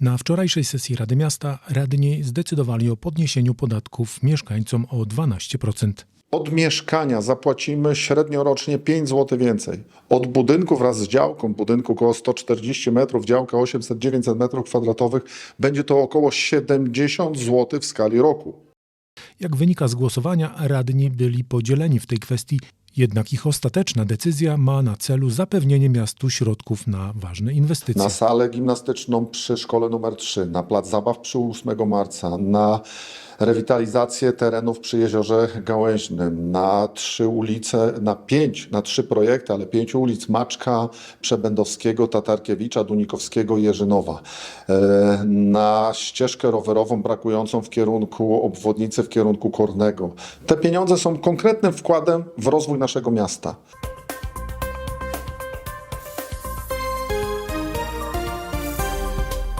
Na wczorajszej sesji Rady Miasta radni zdecydowali o podniesieniu podatków mieszkańcom o 12%. Od mieszkania zapłacimy średnio rocznie 5 zł więcej. Od budynku wraz z działką, budynku około 140 metrów, działka 800-900 metrów kwadratowych, będzie to około 70 zł w skali roku. Jak wynika z głosowania, radni byli podzieleni w tej kwestii, jednak ich ostateczna decyzja ma na celu zapewnienie miastu środków na ważne inwestycje. Na salę gimnastyczną przy szkole numer 3, na plac zabaw przy 8 marca, na rewitalizację terenów przy jeziorze Gałęźnym, na trzy ulice, na pięć, na trzy projekty, ale pięć ulic Maczka, Przebędowskiego, Tatarkiewicza, Dunikowskiego i Jerzynowa. E, Na ścieżkę rowerową brakującą w kierunku obwodnicy, w kierunku Kornego. Te pieniądze są konkretnym wkładem w rozwój naszego miasta.